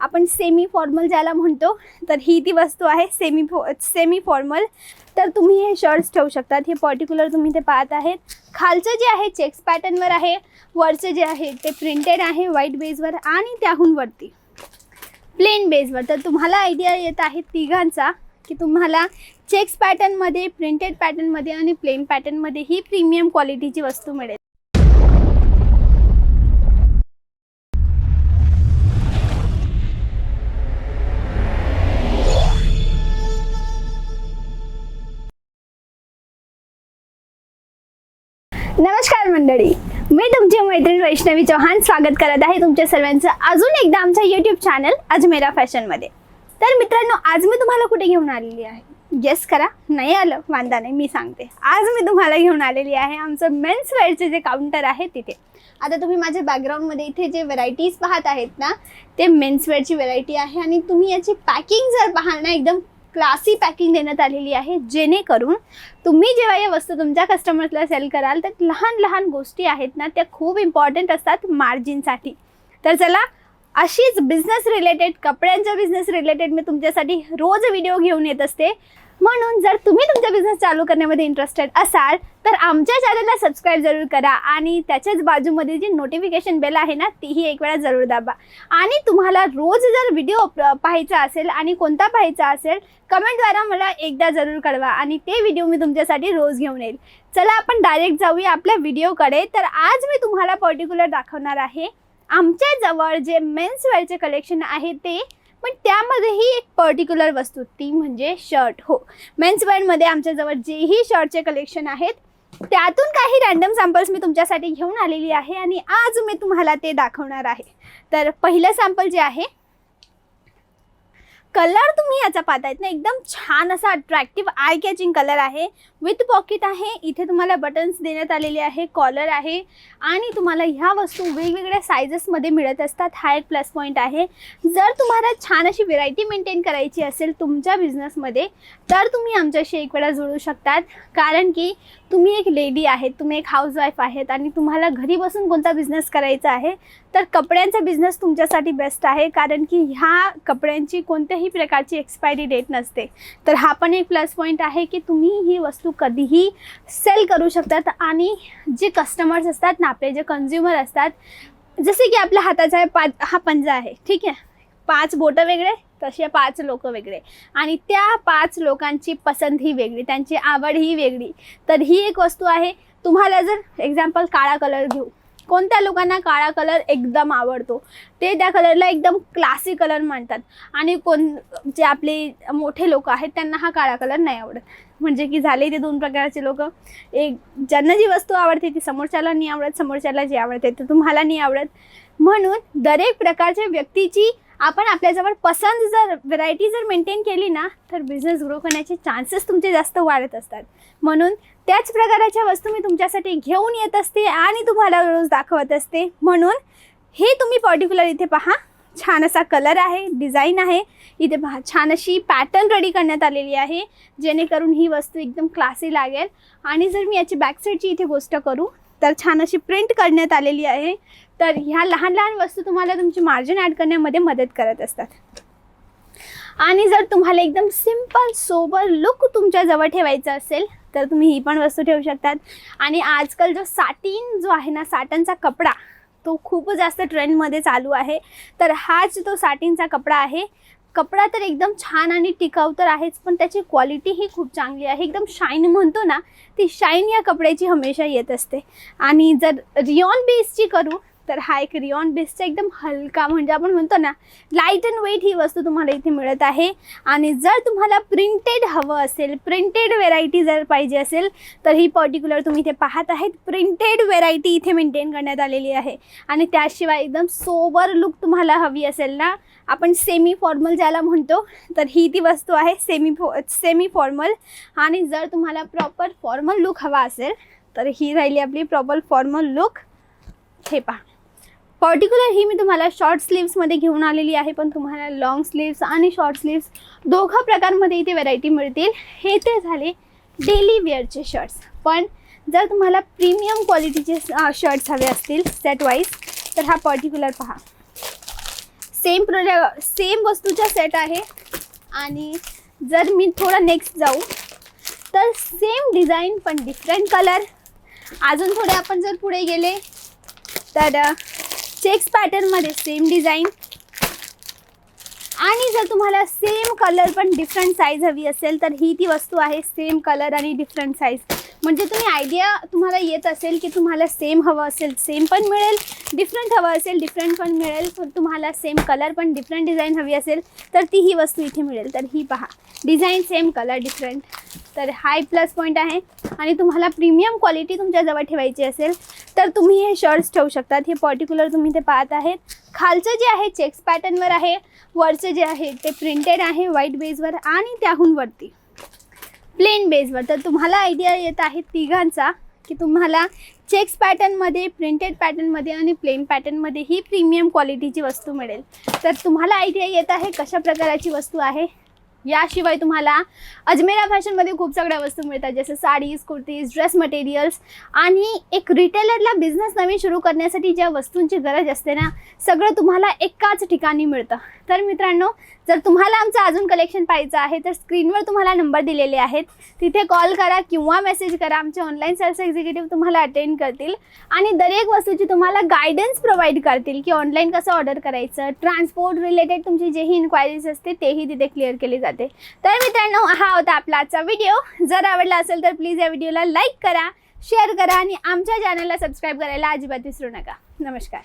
आपण semi formal ज्याला म्हणतो तर ही ती वस्तू आहे सेमी फॉ सेमी फॉर्मल तर तुम्ही हे शर्ट्स ठेवू शकतात. हे पर्टिक्युलर तुम्ही ते पाहत आहेत. खालचं जे आहे चेक्स पॅटर्नवर आहे. वरचं जे आहे ते प्रिंटेड आहे व्हाईट बेसवर आणि त्याहून वरती. प्लेन बेसवर तर तुम्हाला आयडिया येत आहे तिघांचा की तुम्हाला चेक्स पॅटर्नमध्ये प्रिंटेड पॅटर्नमध्ये आणि प्लेन पॅटर्नमध्ये ही प्रीमियम क्वालिटीची वस्तू मिळेल. नमस्कार मंडळी. मी तुमची मैत्रीण वैष्णवी चव्हाण स्वागत करत आहे तुमच्या सर्वांचं अजून एकदा आमच्या यूट्यूब चॅनल अजमेरा फॅशनमध्ये तर मित्रांनो आज मी तुम्हाला कुठे घेऊन आलेली आहे? गेस करा. नाही आलं. वांदा नाही. मी सांगते. आज मी तुम्हाला घेऊन आलेली आहे आमचं मेन्स वेअरचे जे काउंटर आहे तिथे. आता तुम्ही माझ्या बॅकग्राऊंडमध्ये इथे जे व्हरायटीज पाहत आहेत ना ते मेन्स वेअरची व्हरायटी आहे आणि तुम्ही याची पॅकिंग जर पाहाल ना एकदम क्लासी पॅकिंग देण्यात आलेली आहे. जेणेकरून तुम्ही जेव्हा या वस्तू तुमच्या कस्टमर्सला सेल कराल तर लहान लहान गोष्टी आहेत ना त्या खूप इम्पॉर्टंट असतात मार्जिनसाठी तर चला अशीच बिझनेस रिलेटेड कपड्यांच्या बिझनेस रिलेटेड मी तुमच्यासाठी रोज व्हिडिओ घेऊन येत असते. म्हणून जर तुम्ही तुमचा बिझनेस चालू करण्यामध्ये इंटरेस्टेड असाल तर आमच्या चॅनलला सबस्क्राईब जरूर करा आणि त्याच्याच बाजूमध्ये जी नोटिफिकेशन बेल आहे ना तीही एक वेळा जरूर दाबा. आणि तुम्हाला रोज जर व्हिडिओ पाहायचा असेल आणि कोणता पाहायचा असेल कमेंटद्वारा मला एकदा जरूर कळवा आणि ते व्हिडिओ मी तुमच्यासाठी रोज घेऊन येईल. चला आपण डायरेक्ट जाऊया आपल्या व्हिडिओकडे तर आज मी तुम्हाला पर्टिक्युलर दाखवणार आहे आमच्या जवळ जे मेन्स वेअरचे कलेक्शन आहे ते पण त्यामध्येही एक पर्टिक्युलर वस्तू ती म्हणजे शर्ट हो मेन्स वेअरमध्ये आमच्याजवळ जेही शर्टचे कलेक्शन आहेत त्यातून काही रॅन्डम सॅम्पल्स मी तुमच्यासाठी घेऊन आलेली आहे आणि आज मी तुम्हाला ते दाखवणार आहे. तर पहिलं सॅम्पल जे आहे कलर तुम्ही याचा पाहतायत ना एकदम छान असा अट्रॅक्टिव्ह आय कॅचिंग कलर आहे. विथ पॉकेट आहे. इथे तुम्हाला बटन्स देण्यात आलेले आहे. कॉलर आहे. आणि तुम्हाला ह्या वस्तू वेगवेगळ्या सायझेसमध्ये मिळत असतात. हा एक प्लस पॉईंट आहे. जर तुम्हाला छान अशी व्हेरायटी मेंटेन करायची असेल तुमच्या बिझनेसमध्ये तर तुम्ही आमच्याशी एक वेळा जुळू शकतात. कारण की तुम्ही एक लेडी आहेत. तुम्ही एक हाऊसवाईफ आहेत. आणि तुम्हाला घरी बसून कोणता बिझनेस करायचा आहे तर कपड्यांचा बिझनेस तुमच्यासाठी बेस्ट आहे. कारण की ह्या कपड्यांची कोणत्याही प्रकारची एक्सपायरी डेट नसते. तर हा पण एक प्लस पॉईंट आहे की तुम्ही ही वस्तू कधीही सेल करू शकतात आणि जे कस्टमर्स असतात ना आपले जे कन्झ्युमर असतात जसे की आपल्या हाताचा पा हा पंजा आहे ठीक आहे? पाच बोटं वेगळे तसे पाच लोक वेगळे. आणि त्या पाच लोकांची पसंत ही वेगळी त्यांची आवड ही वेगळी. तर ही एक वस्तू आहे. तुम्हाला जर एक्झाम्पल काळा कलर घेऊ. कोणत्या लोकांना काळा कलर एकदम आवडतो? ते त्या कलरला एकदम क्लासी कलर म्हणतात. आणि कोण जे आपले मोठे लोक आहेत त्यांना हा काळा कलर नाही आवडत. म्हणजे की झाले ते दोन प्रकारचे लोक. एक ज्यांना जी वस्तू आवडते ती समोरच्याला नाही आवडत समोरच्याला जी आवडते ते तुम्हाला नाही आवडत. म्हणून दरेक प्रकारच्या व्यक्तीची आपण आपल्याजवळ पसंत जर व्हरायटी जर मेंटेन केली ना तर बिझनेस ग्रो करण्याचे चान्सेस तुमचे जास्त वाढत असतात. म्हणून त्याच प्रकाराच्या वस्तू मी तुमच्यासाठी घेऊन येत असते आणि तुम्हाला रोज दाखवत असते. म्हणून हे तुम्ही पर्टिक्युलर इथे पहा. छान असा कलर आहे डिझाईन आहे. इथे पहा छान अशी पॅटर्न रेडी करण्यात आलेली आहे. जेणेकरून ही वस्तू एकदम क्लासी लागेल. आणि जर मी याची बॅकसाईडची इथे गोष्ट करू तर छान अशी प्रिंट करण्यात आलेली आहे. तर ह्या लहान लहान वस्तू तुम्हाला तुमची मार्जिन ॲड करण्यामध्ये मदत करत असतात. आणि जर तुम्हाला एकदम सिंपल सोबर लुक तुमच्याजवळ ठेवायचं असेल तर तुम्ही ही पण वस्तू ठेवू शकतात. आणि आजकाल जो साटीन जो आहे ना साटनचा कपडा तो खूप जास्त ट्रेंडमध्ये चालू आहे. तर हाच तो साटीनचा कपडा आहे कपडा तर एकदम छान आणि टिकाऊ तर आहेच पण त्याची क्वालिटी ही खूप चांगली आहे. एकदम शाईन म्हणतो ना ती शाईन या कपड्याची हमेशा येत असते. आणि जर रिऑन बेसची करू तर हा एक रिऑन बेसचा एकदम हलका म्हणजे आपण म्हणतो ना लाइट अँड वेट ही वस्तू तुम्हाला इथे मिळत आहे. आणि जर तुम्हाला प्रिंटेड हवं असेल प्रिंटेड व्हेरायटी जर पाहिजे असेल तर ही पर्टिक्युलर तुम्ही इथे पाहत आहेत. प्रिंटेड व्हेरायटी इथे मेंटेन करण्यात आलेली आहे. आणि त्याशिवाय एकदम सोबर लुक तुम्हाला हवी असेल ना आपण सेमी फॉर्मल ज्याला म्हणतो तर ही ती वस्तू आहे सेमी फॉ सेमी फॉर्मल आणि जर तुम्हाला प्रॉपर फॉर्मल लुक हवा असेल तर ही राहिली आपली प्रॉपर फॉर्मल लुक हे पहा. पर्टिक्युलर ही मी तुम्हाला शॉर्ट स्लीव्समध्ये घेऊन आलेली आहे पण तुम्हाला लॉंग स्लीव्स आणि शॉर्ट स्लीव्स दोघं प्रकारमध्ये इथे व्हरायटी मिळतील. हे ते झाले डेली वेअरचे शर्ट्स पण जर तुम्हाला प्रीमियम क्वालिटीचे शर्ट्स हवे असतील सेट वाईज तर हा पर्टिक्युलर पहा. सेम प्रोडक्ट सेम वस्तूचा सेट आहे. आणि जर मी थोडं नेक्स्ट जाऊ तर सेम डिझाईन पण डिफरंट कलर अजून थोडे आपण जर पुढे गेले तर चेक्स पॅटर्नमध्ये सेम डिझाईन आणि जर तुम्हाला सेम कलर पण डिफरंट साईज हवी असेल तर ही ती वस्तू आहे सेम कलर आणि डिफरंट साईज म्हणजे तुम्ही आयडिया तुम्हाला येत असेल की तुम्हाला सेम हवं असेल सेम पण मिळेल डिफरंट हवं असेल डिफरंट पण मिळेल तुम्हाला सेम कलर पण डिफरंट डिझाईन हवी असेल तर ती ही वस्तू इथे मिळेल. तर ही पहा. डिझाईन सेम कलर डिफरंट तर हाय प्लस पॉईंट आहे. आणि तुम्हाला प्रीमियम क्वालिटी तुमच्याजवळ ठेवायची असेल तर तुम्ही हे शर्ट्स ठेवू शकतात. हे पर्टिक्युलर तुम्ही ते पाहत आहेत. खालचं जे आहे चेक्स पॅटर्नवर आहे. वरचं जे आहे ते प्रिंटेड आहे व्हाईट बेसवर आणि त्याहून वरती. प्लेन बेसवर तर तुम्हाला आयडिया येत आहे तिघांचा की तुम्हाला चेक्स पॅटर्नमध्ये प्रिंटेड पॅटर्नमध्ये आणि प्लेन पॅटर्नमध्ये ही प्रीमियम क्वालिटीची वस्तू मिळेल. तर तुम्हाला आयडिया येत आहे कशा प्रकाराची वस्तू आहे? याशिवाय तुम्हाला अजमेरा फॅशनमध्ये खूप सगळ्या वस्तू मिळतात जसं साडीज कुर्तीज ड्रेस मटेरियल्स आणि एक रिटेलरला बिझनेस नवीन सुरू करण्यासाठी ज्या वस्तूंची गरज असते ना सगळं तुम्हाला एकाच ठिकाणी मिळतं. तर मित्रांनो जर तुम्हाला आमचं अजून कलेक्शन पाहायचं आहे तर स्क्रीनवर तुम्हाला नंबर दिलेले आहेत. तिथे कॉल करा किंवा मेसेज करा. आमचे ऑनलाईन सेल्स एक्झिक्युटिव्ह तुम्हाला अटेंड करतील आणि दरेक वस्तूची तुम्हाला गायडन्स प्रोव्हाइड करतील की ऑनलाईन कसं ऑर्डर करायचं ट्रान्सपोर्ट रिलेटेड तुमची जेही इन्क्वायरीज असते तेही तिथे क्लिअर केली जाते. तर मित्रांनो हा होता आपला आजचा व्हिडिओ जर आवडला असेल तर प्लीज या व्हिडिओला लाईक करा शेअर करा आणि आमच्या चॅनलला सबस्क्राईब करायला अजिबात विसरू नका. नमस्कार.